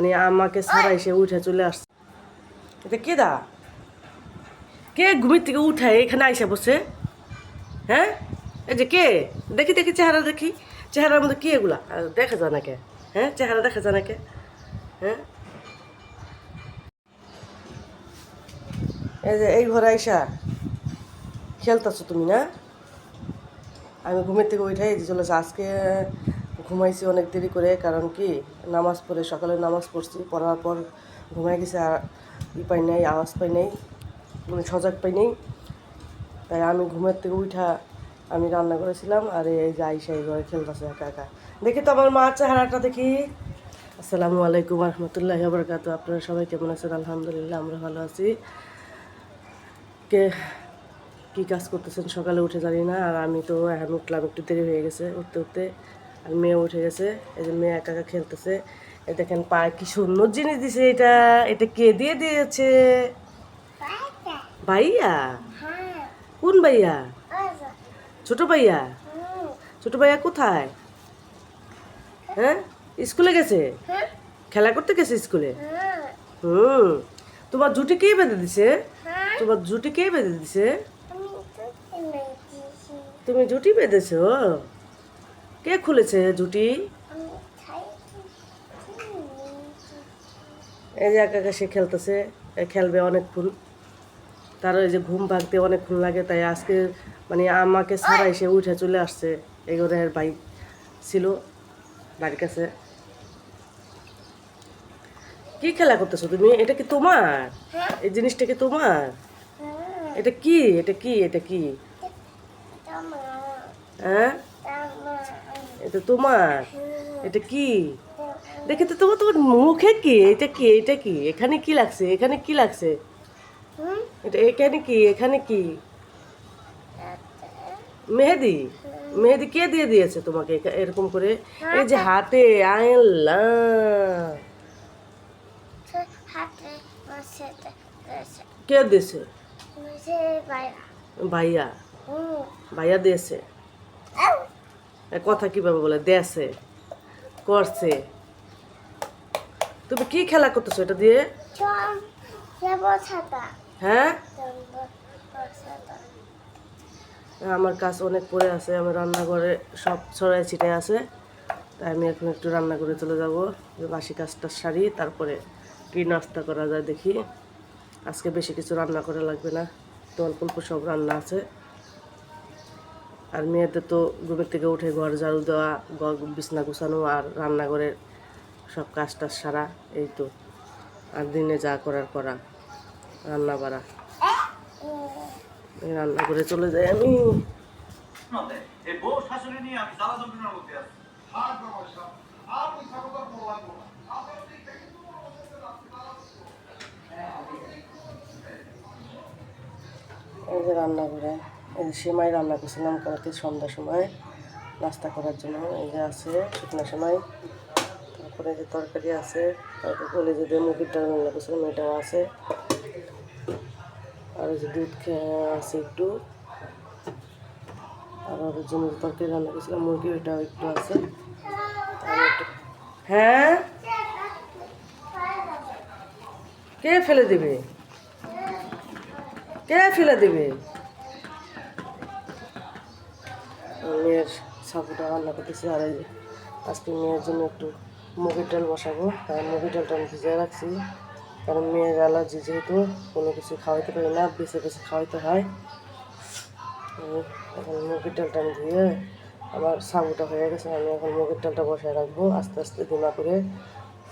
মানে আমাকে ছাড়াই সে উঠে চলে আসছে। এটা কে দা? কে ঘুমের থেকে উঠায়? এখানে আইসা বসে। হ্যাঁ? এই যে কে? দেখি দেখি চেহারা দেখি। চেহারার মধ্যে কি এগুলা? দেখা যায় না কে? হ্যাঁ? চেহারা দেখা যায় না কে? হ্যাঁ? এই যে এই ঘরে আইসা। খেলতেছো তুমি, না? আমি ঘুমের থেকে উঠাই যে চলেছে আজকে ঘুমাইছি অনেক দেরি করে, কারণ কি, নামাজ পড়ে, সকালে নামাজ পড়ছি, পড়ার পর ঘুমাই গেছে আর ই পাই নাই, আওয়াজ পাই নাই মানে সজাগ পাই নাই। তাই আমি ঘুমের থেকে উঠা আমি রান্না করেছিলাম আর এই যে আইসা এই ঘরে খেলতেছে একা একা। দেখি তো আমার মার চেহারাটা দেখি। আসসালামু আলাইকুম রহমতুল্লাহ বরকাত আপনারা সবাই কেমন আছেন? আলহামদুলিল্লাহ, আমরা ভালো আছি। কে, কী কাজ করতেছেন? সকালে উঠে জানি না, আর আমি তো এখন উঠলাম, একটু দেরি হয়ে গেছে, উঠতে উঠতে আর মেয়ে উঠে গেছে, এই যে মেয়ে একা একা খেলতেছে। এই দেখেন পায়ে কি সুন্দর জিনিস দিছে এটা এটা কে দিয়ে দিয়েছে? ভাইয়া? কোন ভাইয়া? ছোট ভাইয়া? ছোট ভাইয়া কোথায়? হ্যাঁ? স্কুলে গেছে? খেলা করতে গেছে স্কুলে? হুম। তোমার জুটি কে বেঁধে দিছে? তোমার জুটি কে বেঁধে দিছে? তুমি জুটি বেঁধেছো? কে খুলেছে জুটি? এই যে একা একা সে খেলতেছে খেলবে অনেকক্ষণ। তার ওই যে ঘুম ভাগতে অনেকক্ষণ লাগে তাই আজকে মানে আমাকে ছাড়াই সে উঠে চলে আসছে এগোরের বাইক ছিল বাড়ির কাছে। কি খেলা করতেছো তুমি? এটা কি তোমার? এই জিনিসটা কি তোমার? এটা কি? এটা কি? এটা কি? হ্যাঁ? এটা তোমার? এটা কি? দেখে তো তোমার তোমার মুখে কি? এটা কি? এটা কি? এখানে কি লাগছে? এখানে কি লাগছে? এটা এখানে কি? এখানে কি? মেহেদি? মেহেদি কে দিয়ে দিয়েছে তোমাকে এরকম করে? এই যে হাতে কে দিয়েছে? ভাইয়া। ভাইয়া। দিয়েছে। কথা কীভাবে বলে? দেশে করছে। তুমি কি খেলা করতেছো এটা দিয়ে? হ্যাঁ? আমার কাজ অনেক পড়ে আছে আমার রান্নাঘরে সব ছড়াই ছিটাই আছে। তাই আমি এখন একটু রান্না করে চলে যাব। বাসি কাজটা সারি তারপরে কি নাস্তা করা যায় দেখি। আজকে বেশি কিছু রান্না করা লাগবে না। তো অল্প অল্প সব রান্না আছে। আর মেয়েদের তো ঘুমের থেকে উঠে ঘর ঝাড়ু দেওয়া ঘর বিছনা গুছানো আর রান্নাঘরের সব কাজ টাজ সারা এই তো। আর দিনে যা করার করা রান্না বাড়া। এই রান্না করে চলে যাই আমি। রান্না করে এই যে সেমাই রান্না করছিলাম কালকে সন্ধ্যার সময় নাস্তা করার জন্য এই যে আছে শুকনো সেমাই তারপরে যে তরকারি আছে, তারপরে বলে যে মুগির ডাল রান্না করছিলাম এটাও আছে। আর যে দুধ আছে একটু। আর ওর জন্য তরকারি রান্না করছিলাম মুরগি ওইটাও একটু আছে। হ্যাঁ? কে ফেলে দেবে? কে ফেলে দেবে? মেয়ের সাবুটা রান্না করতেছি আর এই আজকে মেয়ের জন্য একটু মুগের ডাল বসাবো। আর মুগের ডালটা আমি ভিজিয়ে রাখছি। কারণ মেয়ের অ্যালার্জি যেহেতু, কোনো কিছু খাওয়াইতে পারি না, বেছে বেছে খাওয়াইতে হয়। এখন মুগের ডালটা আমি ধুয়ে আমার সাবুটা হয়ে গেছে, আমি এখন মুগের ডালটা বসায় রাখব। আস্তে আস্তে দিমা করে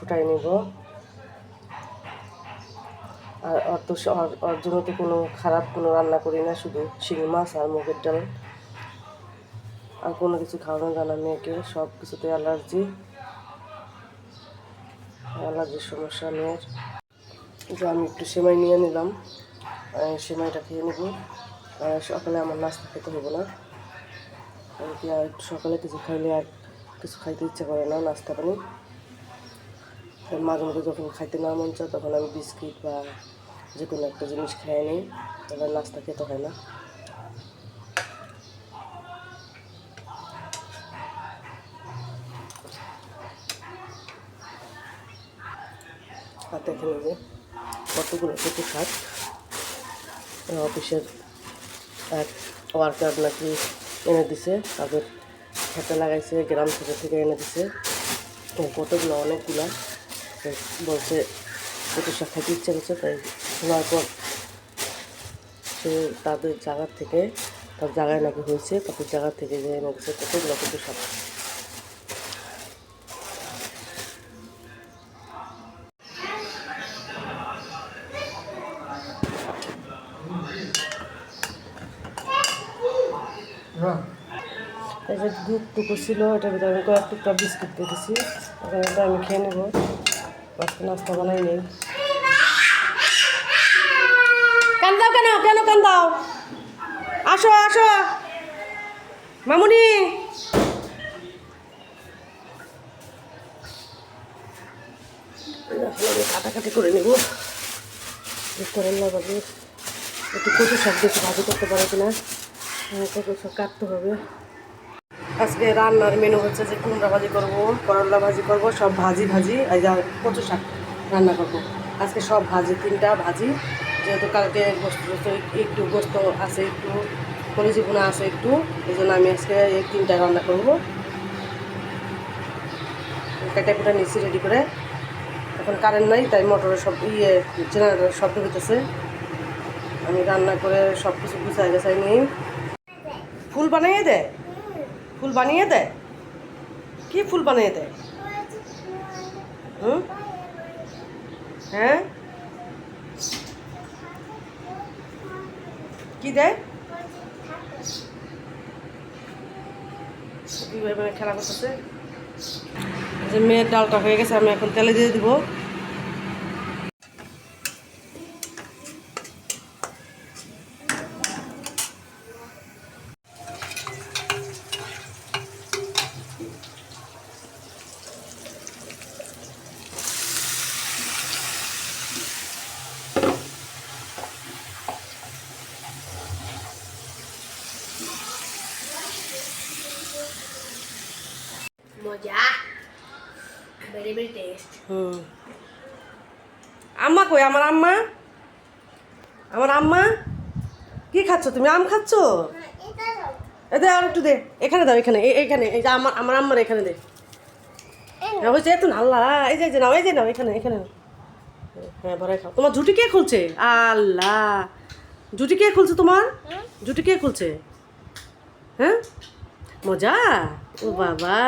ফুটাই নিব। আর ওর তো স- ওর- ওর জন্য তো কোনো খারাপ কোনো রান্না করি না, শুধু শিঙি মাছ আর মুগের ডাল। আর কোনো কিছু খাওয়ানো জানা মেয়েকে সব কিছুতে অ্যালার্জি। অ্যালার্জির সমস্যা মেয়ের যে আমি একটু সেমাই নিয়ে নিলাম সেমাইটা খেয়ে নেব। সকালে আমার নাস্তা খেতে হবে না। কি আর সকালে কিছু খাইলে আর কিছু খাইতে ইচ্ছে করে না নাস্তা পানি। মাঝে মধ্যে যখন খাইতে না মন চায়, তখন আমি বিস্কিট বা যে কোনো একটা জিনিস খেয়ে নিই। তাহলে নাস্তা খেতে হয় না। আর এই যে কতগুলো কত শাক? অফিসের এক ওয়ার্কার নাকি এনে দিছে, তাদের খেতে লাগাইছে, গ্রাম থেকে থেকে এনে দিছে। কতগুলো? অনেকগুলা। বলছে কত শাক খাইতে ইচ্ছে করছে, তাই শোনার পর সে তাদের জায়গার থেকে, তার জায়গায় নাকি হয়েছে, তাদের জায়গা থেকে যে এনে দিছে, কতগুলো কত শাক? যে ছিল এটার ভিতরে আমি কয়েক টুকটা বিস্কুট দিয়ে দিছি। এখন এটা আমি খেয়ে নেব। আজকে নাস্তা বানাই নেই। কান্দাও কেন? কেন কান্দাও আসো আসো। মামুনি! কাটাকাটি করে নেব। করল্লা বাবু একটু কচু শাক দেখে ভাজি করতে পারে কিনা? হ্যাঁ, কচু শাক কাটতে হবে। আজকে রান্নার মেনু হচ্ছে যে কুমড়া ভাজি করব, করলা ভাজি করব, সব ভাজি ভাজি, এই যা কচু শাক রান্না করব। আজকে সব ভাজি, তিনটা ভাজি, যেহেতু কালকে গোস্ত একটু গোস্ত আছে একটু কলিজি বোনা আছে একটু এই জন্য আমি আজকে এই তিনটা রান্না করব। কেটে কুটে নিচ্ছি রেডি করে। এখন কারেন্ট নাই, তাই মোটরের সব ইয়ে জেনারেটর শব্দ হইতেছে আমি রান্না করে সব কিছু গুছাই গেছাই নিই। ফুল বানিয়ে দেয় ফুল বানিয়ে দেয়? কি ফুল বানিয়ে দেয়? হ্যাঁ? কি দেয়? খেলা করতেছে। যে মেয়ের ডালটা হয়ে গেছে, আমি এখন তেলে দিয়ে দিব মজা ভেরি ভেরি টেস্ট হুম। আম্মা কই? আমার আম্মা? আমার আম্মা? কি খাচ্ছ তুমি? আম খাচ্ছ? দে আর একটু দে। এখানে দাও এখানে। এ- এইখানে এই যে আমার আমার আম্মার এখানে দে। হ্যাঁ হয়েছে এত আল্লাহ এই যে এই যে নাও এই যে নাও এখানে এখানে। হ্যাঁ বড়াই খাও। তোমার জুটি কে খুলছে? আল্লাহ। জুটি কে খুলছে তোমার? জুটি কে খুলছে? হ্যাঁ? মজা? ও বাবা।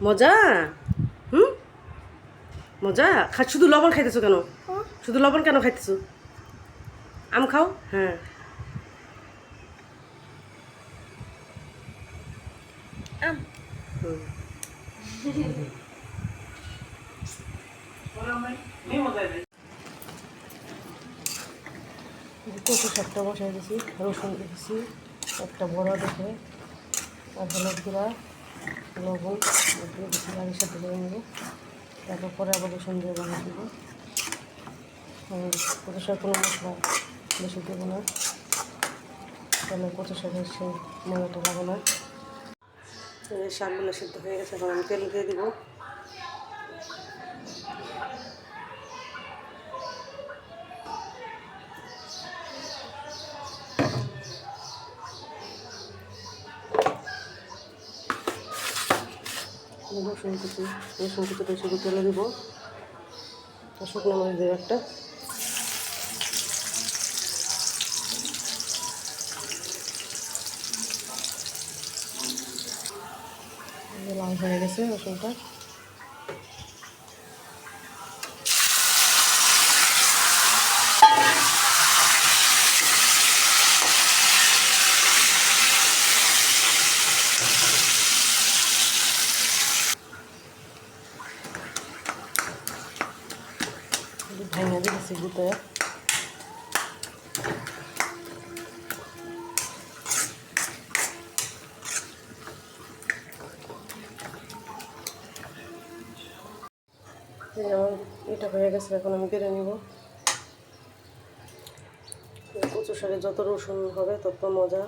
মজা? হুম? মজা? খা শুধু লবণ খাইতেছো কেন? শুধু লবণ কেন খাইতেছো? আম খাও? হ্যাঁ। আম। হুম। কচু শাকটা বসাই রসুন দিয়েছি একটা বড়া দেখে আর হলুদ গুঁড়া। লবণ দিচ্ছি বাড়ির সাথে করে নেব। তারপর পরে আবার রসুন দিয়ে বানিয়ে দেবো। কচু শাক কোনো মশলা বেশি দেবো না। তাহলে কচু শাকের সে মজাটা লাগবে না শাকগুলো সিদ্ধ হয়ে গেছে তেল দিয়ে দিব। রসুন কুচি রসুন কুচিটা শুধু তেলে দিব। শুকনো মরিচ দেবো একটা লাল হয়ে গেছে রসুনটা ভেঙে দিয়েছি গুতে এই যেমন এটা হয়ে গেছে, এখন আমি কেটে নিব। কচু শাকে যত রসুন হবে, তত মজা।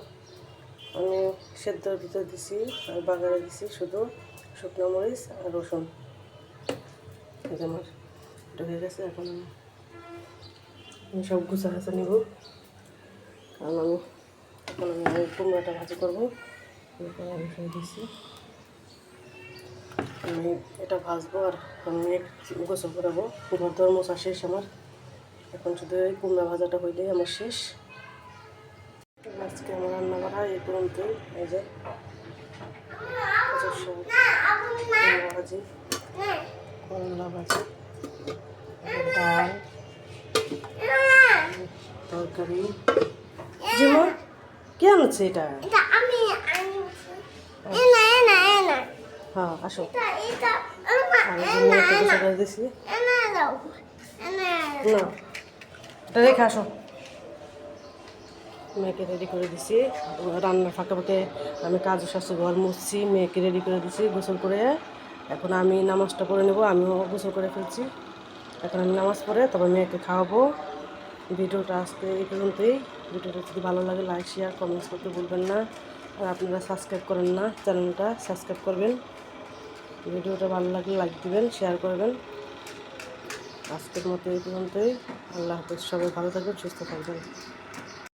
আমি সেদ্ধর ভিতর দিছি, আর বাগারে দিছি শুধু শুকনো মরিচ আর রসুন। আমার একটা হয়ে গেছে, এখন আমি আমি সব গুছা হাসা নিব। কারণ আমি এখন আমি কুমড়োটা ভাজি করব আমি সব দিচ্ছি আমি এটা ভাজবো আর আমি গোসল করাবো। ঘর দর মশা শেষ আমার। এখন শুধু এই কুমড়া ভাজাটা হইলেই আমার শেষ। আজকে আমার রান্না করা এই পর্যন্তই এই যে ভাজি করলা ভাজি ডাল তরকারি। যেমন কে আনছে এটা? এটা আমি হ্যাঁ আসো। দিছি। না। এটা রেখে আসো। মেয়েকে রেডি করে দিছি। রান্নার ফাঁকে ফাঁকে আমি কাজু শাশু ঘর মুছছি। মেয়েকে রেডি করে দিছি গোসল করে। এখন আমি নামাজটা পড়ে নেব। আমিও গোসল করে ফেলছি। এখন আমি নামাজ পড়ে, তবে মেয়েকে খাওয়াবো। ভিডিওটা আসতে এই পর্যন্তই। ভিডিওটা যদি ভালো লাগে লাইক শেয়ার কমেন্টস করতে বলবেন না। আর আপনারা সাবস্ক্রাইব করেন না, চ্যানেলটা সাবস্ক্রাইব করবেন। ভিডিওটা ভালো লাগলে লাইক দিবেন শেয়ার করবেন। আজকের মতো এই পর্যন্তই। আল্লাহ হাফেজ, সবাই ভালো থাকবেন, সুস্থ থাকবেন।